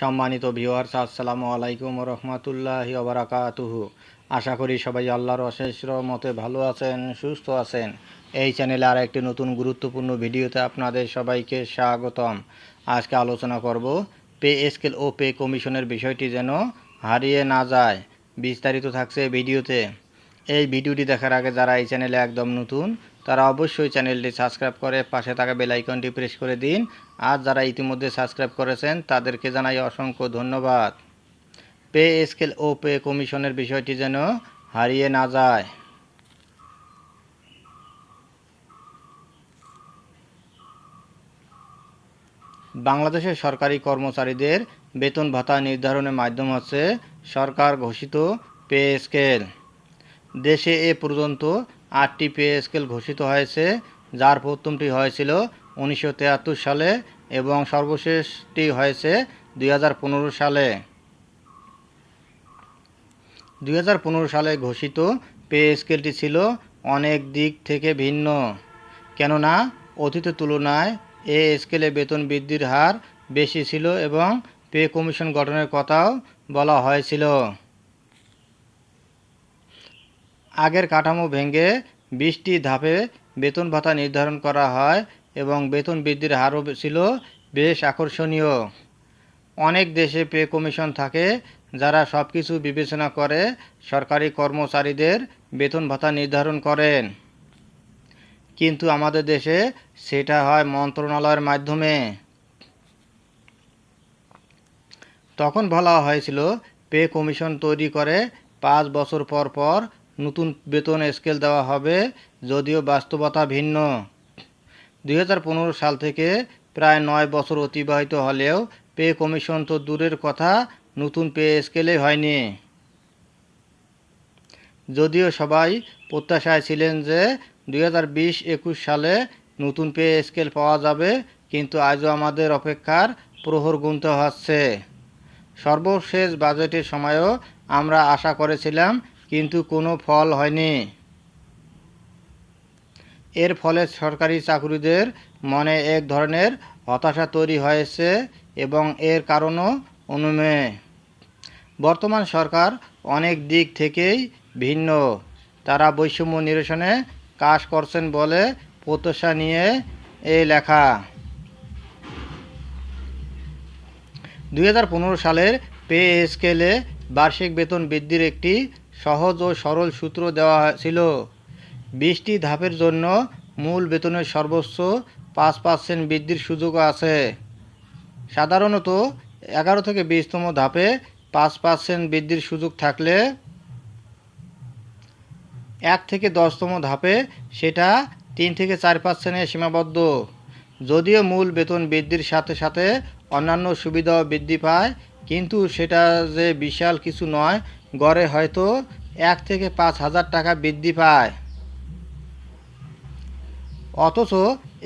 সম্মানিত ভিউয়ার্স আসসালামু আলাইকুম রহমতুল্লাহি ওবরাকাতুহু। আশা করি সবাই আল্লাহর অশেষ মতে ভালো আছেন, সুস্থ আছেন। এই চ্যানেলে আর একটি নতুন গুরুত্বপূর্ণ ভিডিওতে আপনাদের সবাইকে স্বাগতম। আজকে আলোচনা করব পে স্কেল ও পে কমিশনের বিষয়টি যেন হারিয়ে না যায়। বিস্তারিত থাকছে ভিডিওতে। এই ভিডিওটি দেখার আগে যারা এই চ্যানেলে একদম নতুন তারা অবশ্যই চ্যানেলটি সাবস্ক্রাইব করে পাশে থাকা বেল আইকনটি প্রেস করে দিন। আর যারা ইতিমধ্যে সাবস্ক্রাইব করেছেন, তাদেরকে জানাই অসংখ্য ধন্যবাদ। পে স্কেল ও পে কমিশনের বিষয়টি যেন হারিয়ে না যায়। বাংলাদেশের সরকারি কর্মচারীদের বেতন ভাতা নির্ধারণের মাধ্যম হচ্ছে সরকার ঘোষিত পে স্কেল। দেশে এ পর্যন্ত আটটি পে স্কেল ঘোষিত হয়েছে, যার প্রথমটি হয়েছিল উনিশশো সালে এবং সর্বশেষটি হয়েছে দুই হাজার পনেরো সালে। দুই হাজার পনেরো সালে ঘোষিত পে স্কেলটি ছিল অনেক দিক থেকে ভিন্ন, কেননা অতীতের তুলনায় এ স্কেলে বেতন বৃদ্ধির হার বেশি ছিল এবং পে কমিশন গঠনের কথাও বলা হয়েছিল। আগের কাঠামো ভেঙে বিশটি ধাপে বেতন ভাতা নির্ধারণ করা হয় এবং বেতন বৃদ্ধির হারও ছিল বেশ আকর্ষণীয়। অনেক দেশে পে কমিশন থাকে যারা সব কিছু বিবেচনা করে সরকারি কর্মচারীদের বেতন ভাতা নির্ধারণ করেন। কিন্তু আমাদের দেশে সেটা হয় মন্ত্রণালয়ের মাধ্যমে। তখন বলা হয়েছিল, পে কমিশন তৈরি করে পাঁচ বছর পর পর নতুন বেতন স্কেল দেওয়া হবে, যদিও বাস্তবতা ভিন্ন। দুই হাজার পনেরো সাল থেকে প্রায় নয় বছর অতিবাহিত হলেও পে কমিশন তো দূরের কথা, নতুন পে স্কেলে হয়নি। যদিও সবাই প্রত্যাশায় ছিলেন যে দুই হাজার সালে নতুন পে স্কেল পাওয়া যাবে, কিন্তু আজও আমাদের অপেক্ষার প্রহর গুনতে হচ্ছে। সর্বশেষ বাজেটের সময়ও আমরা আশা করেছিলাম কিন্তু কোনো ফল হয়নি। এর ফলে সরকারি চাকরিদের মনে এক ধরনের হতাশা তৈরি হয়েছে এবং এর কারণও অনুমেয় বর্তমান সরকার অনেক দিক থেকেই ভিন্ন। তারা বৈষম্য নিরসনে কাজ করছেন বলে প্রত্যাশা নিয়ে এই লেখা। দু হাজার পনেরো সালের পে স্কেলে বার্ষিক বেতন বৃদ্ধির একটি সহজ ও সরল সূত্র দেওয়া ছিল। বিশটি ধাপের জন্য মূল বেতনের সর্বোচ্চ পাঁচ পার্সেন্ট বৃদ্ধির সুযোগ আছে। সাধারণত এগারো থেকে বিশতম ধাপে পাঁচ পার্সেন্ট বৃদ্ধির সুযোগ থাকলে এক থেকে দশতম ধাপে সেটা তিন থেকে চার পার্সেন্টে সীমাবদ্ধ। যদিও মূল বেতন বৃদ্ধির সাথে সাথে অন্যান্য সুবিধাও বৃদ্ধি পায়, কিন্তু সেটা যে বিশাল কিছু নয় গড়ে হয়তো এক থেকে পাঁচ হাজার টাকা বৃদ্ধি পায়। অথচ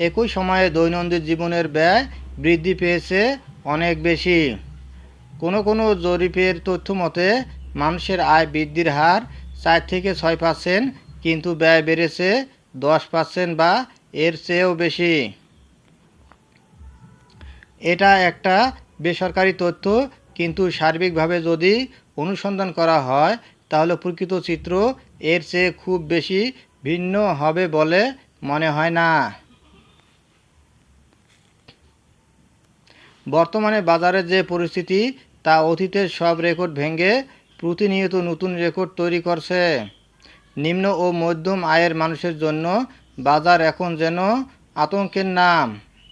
একই সময়ে দৈনন্দিন জীবনের ব্যয় বৃদ্ধি পেয়েছে অনেক বেশি। কোনো কোনো জরিপের তথ্য মতে, মানুষের আয় বৃদ্ধির হার চার থেকে ছয় পার্সেন্ট কিন্তু ব্যয় বেড়েছে দশ পার্সেন্ট বা এর চেয়েও বেশি। এটা একটা বেসরকারি তথ্য, কিন্তু সার্বিকভাবে যদি অনুসন্ধান করা হয়, তাহলে প্রকৃত চিত্র এর চেয়ে খুব বেশি ভিন্ন হবে বলে মনে হয় না। বর্তমানে বাজারে যে পরিস্থিতি, তা অতীতের সব রেকর্ড ভেঙে প্রতিনিয়ত নতুন রেকর্ড তৈরি করছে। নিম্ন ও মধ্যম আয়ের মানুষের জন্য বাজার এখন যেন আতঙ্কের নাম।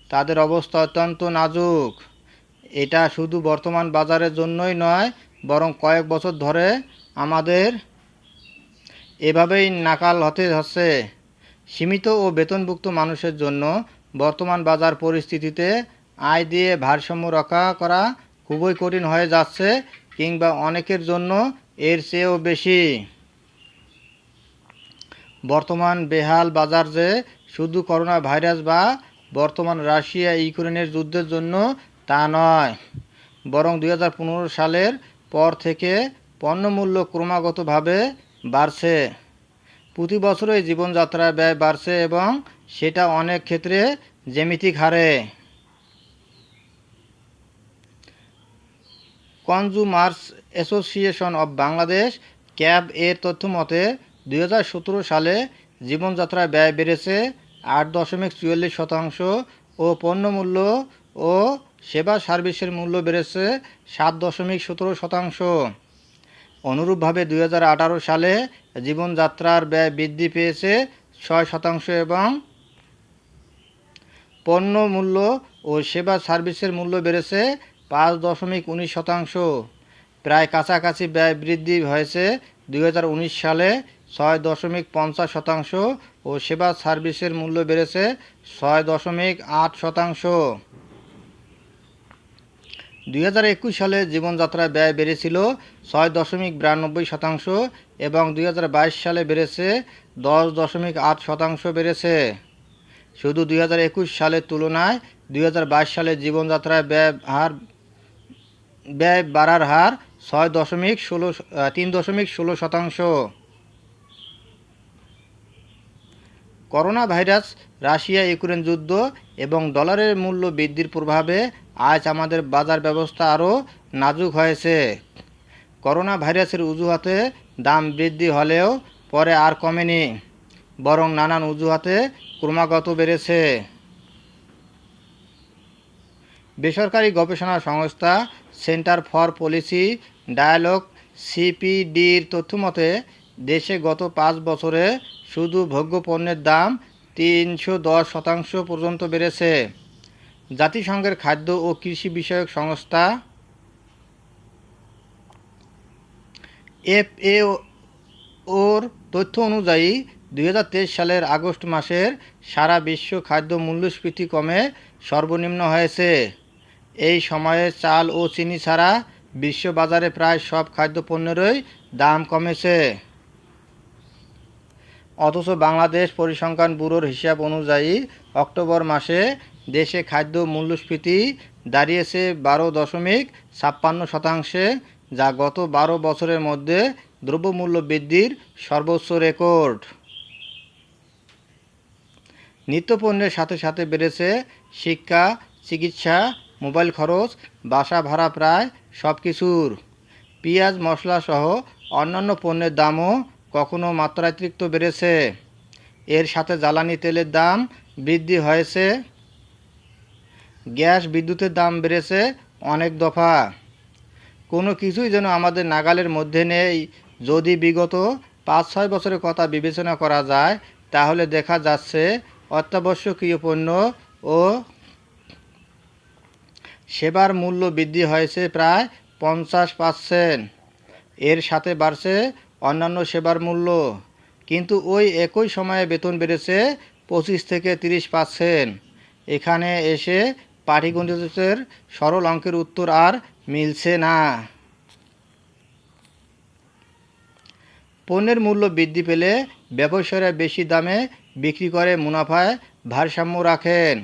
তাদের অবস্থা অত্যন্ত নাজুক। এটা শুধু বর্তমান বাজারের জন্যই নয় বরং কয়েক বছর ধরে আমাদের এভাবেই নাকাল হতে হচ্ছে। সীমিত ও বেতনভুক্ত মানুষের জন্য বর্তমান বাজার পরিস্থিতিতে আয় দিয়ে ভারসাম্য রক্ষা করা খুবই কঠিন হয়ে যাচ্ছে কিংবা অনেকের জন্য এর চেয়েও বেশি। বর্তমান বেহাল বাজার যে শুধু করোনা ভাইরাস বা বর্তমান রাশিয়া ইউক্রেনের যুদ্ধের জন্য তা নয়, বরং দু হাজার পনেরো সালের পর থেকে পণ্যমূল্য ক্রমাগতভাবে বাড়ছে। প্রতি বছরই জীবনযাত্রার ব্যয় বাড়ছে এবং সেটা অনেক ক্ষেত্রে জ্যামিতিক হারে। Consumers association of Bangladesh, CAB এর তথ্য মতে দু হাজার সতেরো সালে জীবনযাত্রা ব্যয় বেড়েছে আট দশমিক চুয়াল্লিশ শতাংশ ও পণ্যমূল্য ও সেবা সার্ভিসের মূল্য বেড়েছে সাত দশমিক সতেরো শতাংশ। অনুরূপভাবে দুই হাজার আঠারো সালে জীবনযাত্রার ব্যয় বৃদ্ধি পেয়েছে ছয় শতাংশ এবং পণ্য মূল্য ও সেবা সার্ভিসের মূল্য বেড়েছে পাঁচ দশমিক উনিশ শতাংশ। প্রায় কাছাকাছি ব্যয় বৃদ্ধি হয়েছে দু হাজার উনিশ সালে ছয় দশমিক পঞ্চাশ শতাংশ ও সেবা সার্ভিসের মূল্য বেড়েছে ছয় দশমিক আট শতাংশ। দুই হাজার একুশ সালে জীবনযাত্রা ব্যয় বেড়েছিল ছয় দশমিক বিরানব্বই শতাংশ এবং দুই হাজার বাইশ সালে বেড়েছে দশ দশমিক আট শতাংশ বেড়েছে। শুধু দুই হাজার একুশ সালের তুলনায় দুই হাজার বাইশ সালে জীবনযাত্রায় ব্যয় হার, ব্যয় বাড়ার হার ছয় দশমিক ষোলো, তিন দশমিক ষোলো শতাংশ। করোনা ভাইরাস রাশিয়া ইউক্রেন যুদ্ধ এবং ডলারের মূল্য বৃদ্ধির প্রভাবে আজ আমাদের বাজার ব্যবস্থা আরও নাজুক হয়েছে। করোনা ভাইরাসের অজুহাতে দাম বৃদ্ধি হলেও পরে আর কমেনি, বরং নানান অজুহাতে ক্রমাগত বেড়েছে। বেসরকারি গবেষণা সংস্থা সেন্টার ফর পলিসি ডায়ালগ সিপিডির তথ্যমতে, দেশে গত পাঁচ বছরে শুধু ভোগ্য পণ্যের দাম তিনশো দশ শতাংশ পর্যন্ত বেড়েছে। জাতিসংঘের খাদ্য ও কৃষি বিষয়ক সংস্থা এফএ ওর তথ্য অনুযায়ী দুই হাজার তেইশ সালের আগস্ট মাসের সারা বিশ্ব খাদ্য মূল্যস্ফীতি কমে সর্বনিম্ন হয়েছে। এই সময়ে চাল ও চিনি ছাড়া বিশ্ব বাজারে প্রায় সব খাদ্যপণ্যেরই দাম কমেছে। অথচ বাংলাদেশ পরিসংখ্যান ব্যুরোর হিসাব অনুযায়ী অক্টোবর মাসে দেশে খাদ্য মূল্যস্ফীতি দাঁড়িয়েছে বারো দশমিক ছাপ্পান্ন শতাংশে, যা গত বারো বছরের মধ্যে দ্রব্যমূল্য বৃদ্ধির সর্বোচ্চ রেকর্ড। নিত্যপণ্যের সাথে সাথে বেড়েছে শিক্ষা, চিকিৎসা, মোবাইল খরচ, বাসা ভাড়া প্রায় সব কিছুর পেঁয়াজ, মশলা সহ অন্যান্য পণ্যের দামও কখনো মাত্রাতিরিক্ত বেড়েছে। এর সাথে জ্বালানি তেলের দাম বৃদ্ধি হয়েছে। গ্যাস বিদ্যুতের দাম বেড়েছে অনেক দফা। কোনো কিছুই যেন আমাদের নাগালের মধ্যে নেই। যদি বিগত পাঁচ ছয় বছরের কথা বিবেচনা করা যায়, তাহলে দেখা যাচ্ছে অত্যাবশ্যকীয় পণ্য ও সেবার মূল্য বৃদ্ধি হয়েছে প্রায় পঞ্চাশ পার্সেন্ট। এর সাথে বাড়ছে অন্যান্য সেবার মূল্য। কিন্তু ওই একই সময়ে বেতন বেড়েছে পঁচিশ থেকে তিরিশ পার্সেন্ট। এখানে এসে পাটিগণিতের সরল অঙ্কের উত্তর আর মিলছে না। পণ্যের মূল্য বৃদ্ধি পেলে ব্যবসায়ীরা বেশি দামে বিক্রি করে, মুনাফায় ভারসাম্য রাখেন।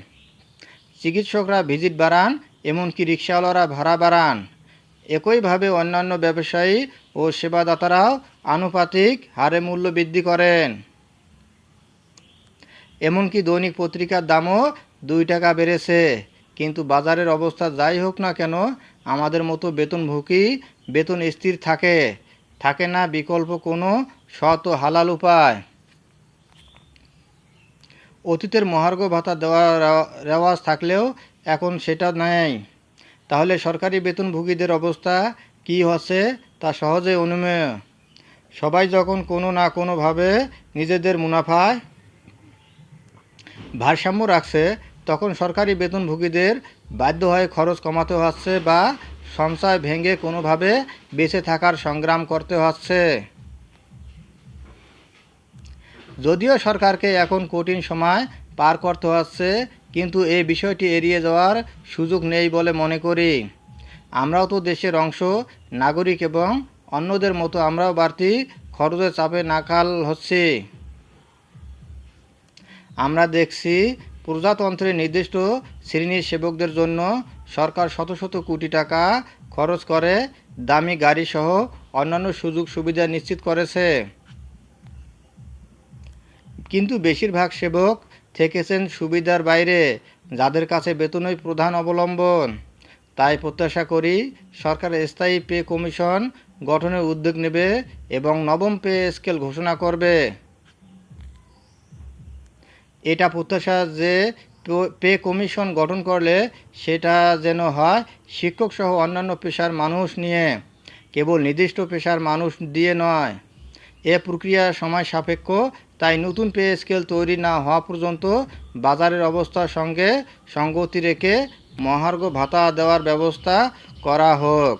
চিকিৎসকরা ভিজিট বাড়ান, এমনকি রিক্সাওয়ালারা ভাড়া বাড়ান। একইভাবে অন্যান্য ব্যবসায়ী ও সেবাদাতারাও আনুপাতিক হারে মূল্য বৃদ্ধি করেন। এমনকি দৈনিক পত্রিকার দামও দুই টাকা বেড়েছে। কিন্তু বাজারের অবস্থা যাই হোক না কেন, আমাদের মতো বেতনভোগী বেতন স্থির থাকে। থাকে না বিকল্প কোনো ও হালাল উপায়। অতীতের মহার্ঘ ভাতা দেওয়ার রেওয়া- রেওয়াজ থাকলেও এখন সেটা নেই। তাহলে সরকারি বেতনভোগীদের অবস্থা কী হচ্ছে তা সহজে অনুমেয় সবাই যখন কোনো না কোনোভাবে নিজেদের মুনাফায় ভারসাম্য রাখছে তখন সরকারি বেতনভোগীদের বাধ্য হয়ে খরচ কমাতে হচ্ছে বা সঞ্চয় ভেঙে কোনোভাবে বেঁচে থাকার সংগ্রাম করতে হচ্ছে। যদিও সরকারকে এখন কঠিন সময় পার করতে হচ্ছে, কিন্তু এই বিষয়টি এড়িয়ে যাওয়ার সুযোগ নেই বলে মনে করি। আমরাও তো দেশের অংশ, নাগরিক এবং অন্যদের মতো আমরাও বাড়তি খরচের চাপে নাকাল হচ্ছি। আমরা দেখছি প্রজাতন্ত্রের নির্দিষ্ট শ্রেণির সেবকদের জন্য সরকার শত শত কোটি টাকা খরচ করে দামি গাড়িসহ অন্যান্য সুযোগ সুবিধা নিশ্চিত করেছে। কিন্তু বেশিরভাগ সেবক থেকেছেন সুবিধার বাইরে, যাদের কাছে বেতনই প্রধান অবলম্বন। তাই প্রত্যাশা করি সরকার স্থায়ী পে কমিশন গঠনের উদ্যোগ নেবে এবং নবম পে স্কেল ঘোষণা করবে। এটা প্রত্যাশা যে পে- কমিশন গঠন করলে সেটা যেন হয়। শিক্ষক সহ অন্যান্য পেশার মানুষ নিয়ে, কেবল নির্দিষ্ট পেশার মানুষ দিয়ে নয়, এ প্রক্রিয়া সময় সাপেক্ষ। তাই নতুন পে স্কেল তৈরি না হওয়া পর্যন্ত বাজারের অবস্থার সঙ্গে সঙ্গতি রেখে মহার্ঘ ভাতা দেওয়ার ব্যবস্থা করা হোক।